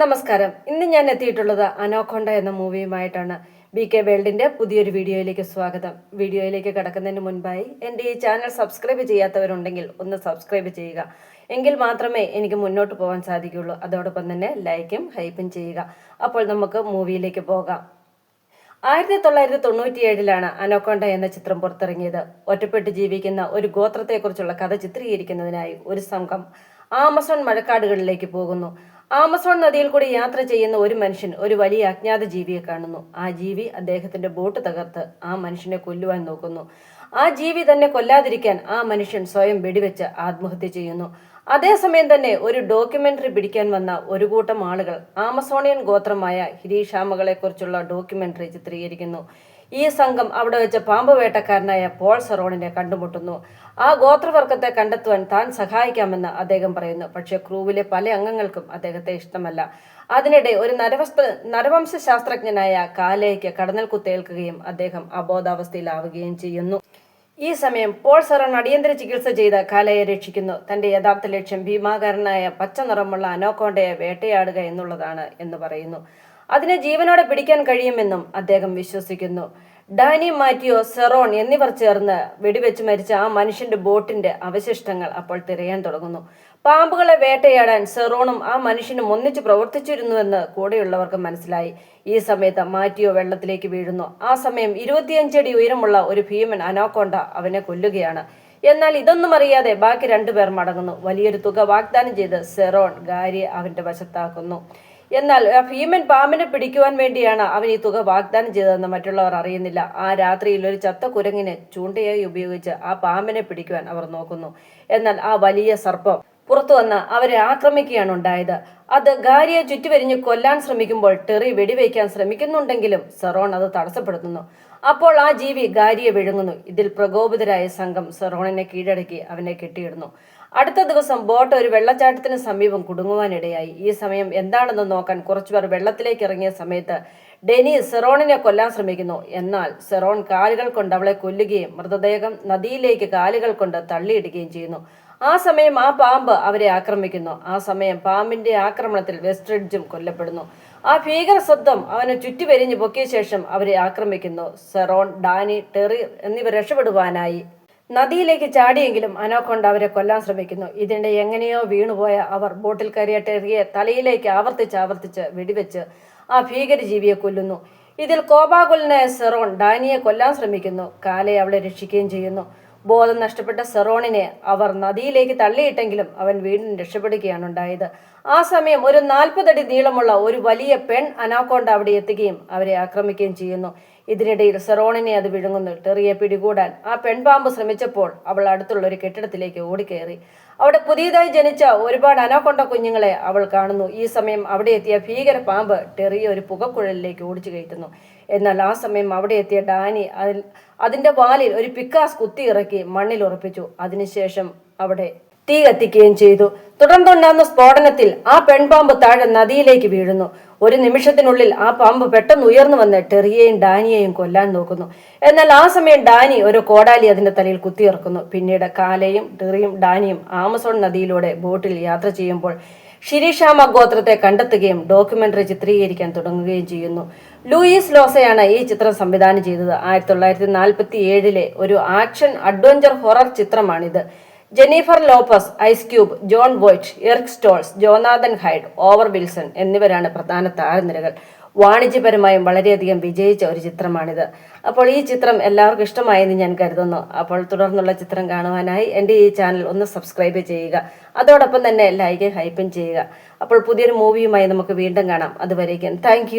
നമസ്കാരം. ഇന്ന് ഞാൻ എത്തിയിട്ടുള്ളത് അനോക്കൊണ്ട എന്ന മൂവിയുമായിട്ടാണ് ബി കെ വേൾഡിന്റെ പുതിയൊരു വീഡിയോയിലേക്ക് സ്വാഗതം. വീഡിയോയിലേക്ക് കടക്കുന്നതിന് മുൻപായി എന്റെ ഈ ചാനൽ സബ്സ്ക്രൈബ് ചെയ്യാത്തവരുണ്ടെങ്കിൽ ഒന്ന് സബ്സ്ക്രൈബ് ചെയ്യുക. എങ്കിൽ മാത്രമേ എനിക്ക് മുന്നോട്ട് പോകാൻ സാധിക്കുകയുള്ളൂ. അതോടൊപ്പം തന്നെ ലൈക്കും ഹൈപ്പും ചെയ്യുക. അപ്പോൾ നമുക്ക് മൂവിയിലേക്ക് പോകാം. ആയിരത്തി തൊള്ളായിരത്തി തൊണ്ണൂറ്റിയേഴിലാണ് അനോക്കൊണ്ട എന്ന ചിത്രം പുറത്തിറങ്ങിയത്. ഒറ്റപ്പെട്ട് ജീവിക്കുന്ന ഒരു ഗോത്രത്തെക്കുറിച്ചുള്ള കഥ ചിത്രീകരിക്കുന്നതിനായി ഒരു സംഘം ആമസോൺ മഴക്കാടുകളിലേക്ക് പോകുന്നു. ആമസോൺ നദിയിൽ കൂടി യാത്ര ചെയ്യുന്ന ഒരു മനുഷ്യൻ ഒരു വലിയ അജ്ഞാത ജീവിയെ കാണുന്നു. ആ ജീവി അദ്ദേഹത്തിന്റെ ബോട്ട് തകർത്ത് ആ മനുഷ്യനെ കൊല്ലുവാൻ നോക്കുന്നു. ആ ജീവി തന്നെ കൊല്ലാതിരിക്കാൻ ആ മനുഷ്യൻ സ്വയം വെടിവെച്ച് ആത്മഹത്യ ചെയ്യുന്നു. അതേസമയം തന്നെ ഒരു ഡോക്യുമെന്ററി പിടിക്കാൻ വന്ന ഒരു കൂട്ടം ആളുകൾ ആമസോണിയൻ ഗോത്രമായ ഹിരീഷാമകളെ കുറിച്ചുള്ള ഡോക്യുമെന്ററി ചിത്രീകരിക്കുന്നു. ഈ സംഘം അവിടെ വെച്ച് പാമ്പ് വേട്ടക്കാരനായ പോൾ സെറോണിനെ കണ്ടുമുട്ടുന്നു. ആ ഗോത്രവർഗത്തെ കണ്ടെത്തുവാൻ താൻ സഹായിക്കാമെന്ന് അദ്ദേഹം പറയുന്നു. പക്ഷേ ക്രൂവിലെ പല അംഗങ്ങൾക്കും അദ്ദേഹത്തെ ഇഷ്ടമല്ല. അതിനിടെ ഒരു നരവസ്ത നരവംശ ശാസ്ത്രജ്ഞനായ കാലയ്ക്ക് കടന്നൽ കുത്തേൽക്കുകയും അദ്ദേഹം അബോധാവസ്ഥയിലാവുകയും ചെയ്യുന്നു. ഈ സമയം പോൾ സറോൺ അടിയന്തര ചികിത്സ ചെയ്ത കാലയെ രക്ഷിക്കുന്നു. തന്റെ യഥാർത്ഥ ലക്ഷ്യം ഭീമാകാരനായ പച്ച നിറമുള്ള അനോക്കോണ്ടയെ വേട്ടയാടുക എന്നുള്ളതാണ് എന്ന് പറയുന്നു. അതിനെ ജീവനോടെ പിടിക്കാൻ കഴിയുമെന്നും അദ്ദേഹം വിശ്വസിക്കുന്നു. ഡാനി മാറ്റിയോ സെറോൺ എന്നിവർ ചേർന്ന് വെടിവെച്ച് മരിച്ച ആ മനുഷ്യന്റെ ബോട്ടിന്റെ അവശിഷ്ടങ്ങൾ അപ്പോൾ തിരയാൻ തുടങ്ങുന്നു. പാമ്പുകളെ വേട്ടയാടാൻ സെറോണും ആ മനുഷ്യനും ഒന്നിച്ച് പ്രവർത്തിച്ചിരുന്നുവെന്ന് കൂടെയുള്ളവർക്ക് മനസ്സിലായി. ഈ സമയത്ത് മാറ്റിയോ വെള്ളത്തിലേക്ക് വീഴുന്നു. ആ സമയം ഇരുപത്തിയഞ്ചടി ഉയരമുള്ള ഒരു ഭീമൻ അനോക്കോണ്ട അവനെ കൊല്ലുകയാണ്. എന്നാൽ ഇതൊന്നും അറിയാതെ ബാക്കി രണ്ടുപേർ മടങ്ങുന്നു. വലിയൊരു തുക വാഗ്ദാനം ചെയ്ത് സെറോൺ ഗാരിയെ അവന്റെ വശത്താക്കുന്നു. എന്നാൽ ഭീമൻ പാമ്പിനെ പിടിക്കുവാൻ വേണ്ടിയാണ് അവൻ ഈ തുക വാഗ്ദാനം ചെയ്തതെന്ന് മറ്റുള്ളവർ അറിയുന്നില്ല. ആ രാത്രിയിൽ ഒരു ചത്ത കുരങ്ങിനെ ചൂണ്ടയായി ഉപയോഗിച്ച് ആ പാമ്പിനെ പിടിക്കുവാൻ അവർ നോക്കുന്നു. എന്നാൽ ആ വലിയ സർപ്പം പുറത്തു വന്ന് അവരെ ആക്രമിക്കുകയാണ് ഉണ്ടായത്. അത് ഗാരിയെ ചുറ്റിവരിഞ്ഞ് കൊല്ലാൻ ശ്രമിക്കുമ്പോൾ ടെറി വെടിവെക്കാൻ ശ്രമിക്കുന്നുണ്ടെങ്കിലും സെറോൺ അത് തടസ്സപ്പെടുത്തുന്നു. അപ്പോൾ ആ ജീവി ഗാരിയെ വിഴുങ്ങുന്നു. ഇതിൽ പ്രകോപിതരായ സംഘം സെറോണിനെ കീഴടക്കി അവനെ കെട്ടിയിടുന്നു. അടുത്ത ദിവസം ബോട്ട് ഒരു വെള്ളച്ചാട്ടത്തിന് സമീപം കുടുങ്ങുവാനിടയായി. ഈ സമയം എന്താണെന്ന് നോക്കാൻ കുറച്ചുപേർ വെള്ളത്തിലേക്ക് ഇറങ്ങിയ സമയത്ത് ഡെനി സെറോണിനെ കൊല്ലാൻ ശ്രമിക്കുന്നു. എന്നാൽ സെറോൺ കാലുകൾ കൊണ്ട് അവളെ കൊല്ലുകയും മൃതദേഹം നദിയിലേക്ക് കാലുകൾ കൊണ്ട് തള്ളിയിടുകയും ചെയ്യുന്നു. ആ സമയം ആ പാമ്പ് അവരെ ആക്രമിക്കുന്നു. ആ സമയം പാമ്പിന്റെ ആക്രമണത്തിൽ വെസ്റ്റ്രിഡ്ജും കൊല്ലപ്പെടുന്നു. ആ ഭീകര ശബ്ദം അവനെ ചുറ്റിവരിഞ്ഞ് പൊക്കിയ ശേഷം അവരെ ആക്രമിക്കുന്നു. സെറോൺ ഡാനി ടെറി എന്നിവർ രക്ഷപ്പെടുവാനായി. നദിയിലേക്ക് ചാടിയെങ്കിലും അനോക്കൊണ്ട അവരെ കൊല്ലാൻ ശ്രമിക്കുന്നു. ഇതിനിടെ എങ്ങനെയോ വീണുപോയ അവർ ബോട്ടിൽ കയറിയ ടെറിയെ തലയിലേക്ക് ആവർത്തിച്ച് ആവർത്തിച്ച് വെടിവെച്ച് ആ ഭീകരജീവിയെ കൊല്ലുന്നു. ഇതിൽ കോപാകുലനായ സെറോൺ ഡാനിയെ കൊല്ലാൻ ശ്രമിക്കുന്നു. കാലെ അവളെ രക്ഷിക്കുകയും ചെയ്യുന്നു. ബോധം നഷ്ടപ്പെട്ട സെറോണിനെ അവർ നദിയിലേക്ക് തള്ളിയിട്ടെങ്കിലും അവൻ വീണ്ടും രക്ഷപ്പെടുകയാണ് ഉണ്ടായത്. ആ സമയം ഒരു നാൽപ്പതടി നീളമുള്ള ഒരു വലിയ പെൺ അനാക്കോണ്ട അവിടെ എത്തുകയും അവരെ ആക്രമിക്കുകയും ചെയ്യുന്നു. ഇതിനിടയിൽ സെറോണിനെ അത് വിഴുങ്ങുന്നു ടെറിയെ പിടികൂടാൻ ആ പെൺപാമ്പ് ശ്രമിച്ചപ്പോൾ അവൾ അടുത്തുള്ള ഒരു കെട്ടിടത്തിലേക്ക് ഓടിക്കയറി. അവിടെ പുതിയതായി ജനിച്ച ഒരുപാട് അനോക്കൊണ്ട കുഞ്ഞുങ്ങളെ അവൾ കാണുന്നു. ഈ സമയം അവിടെ എത്തിയ ഭീകര പാമ്പ് ടെറിയെ ഒരു പുകക്കുഴലിലേക്ക് ഓടിച്ചു കയറ്റുന്നു. എന്നാൽ ആ സമയം അവിടെ എത്തിയ ഡാനി അതിൽ അതിന്റെ വാലിൽ ഒരു പിക്കാസ് കുത്തി ഇറക്കി മണ്ണിൽ ഉറപ്പിച്ചു. അതിനുശേഷം അവിടെ തീ കത്തിക്കുകയും ചെയ്തു. തുടർന്നുണ്ടാകുന്ന സ്ഫോടനത്തിൽ ആ പെൺപാമ്പ് താഴെ നദിയിലേക്ക് വീഴുന്നു. ഒരു നിമിഷത്തിനുള്ളിൽ ആ പാമ്പ് പെട്ടെന്ന് ഉയർന്നു വന്ന് ടെറിയെയും ഡാനിയെയും കൊല്ലാൻ നോക്കുന്നു. എന്നാൽ ആ സമയം ഡാനി ഒരു കോടാലി അതിന്റെ തലയിൽ കുത്തിയിറക്കുന്നു പിന്നീട് കാലയും ടെറിയും ഡാനിയും ആമസോൺ നദിയിലൂടെ ബോട്ടിൽ യാത്ര ചെയ്യുമ്പോൾ ഷിരീഷാമ ഗോത്രത്തെ കണ്ടെത്തുകയും ഡോക്യുമെന്ററി ചിത്രീകരിക്കാൻ തുടങ്ങുകയും ചെയ്യുന്നു. ലൂയിസ് ലോസയാണ് ഈ ചിത്രം സംവിധാനം ചെയ്തത്. ആയിരത്തി തൊള്ളായിരത്തി നാൽപ്പത്തി ഏഴിലെ ഒരു ആക്ഷൻ അഡ്വഞ്ചർ ഹൊറർ ചിത്രമാണിത്. Jennifer Lopez Ice Cube Jon Voight Eric Stoltz Jonathan Hyde Owen Wilson എന്നിവരാണ് പ്രധാന താരനിരകൾ. വാണിജ്യപരമായും വളരെയധികം വിജയിച്ച ഒരു ചിത്രമാണിത്. അപ്പോൾ ഈ ചിത്രം എല്ലാവർക്കും ഇഷ്ടമായെന്ന് ഞാൻ കരുതുന്നു. അപ്പോൾ തുടർന്നുള്ള ചിത്രം കാണുവാനായി എന്റെ ഈ ചാനൽ ഒന്ന് സബ്സ്ക്രൈബ് ചെയ്യുക. അതോടൊപ്പം തന്നെ ലൈക്ക് ഹൈപ്പും ചെയ്യുക. അപ്പോൾ പുതിയൊരു മൂവിയുമായി നമുക്ക് വീണ്ടും കാണാം. അതുവരേക്കും താങ്ക്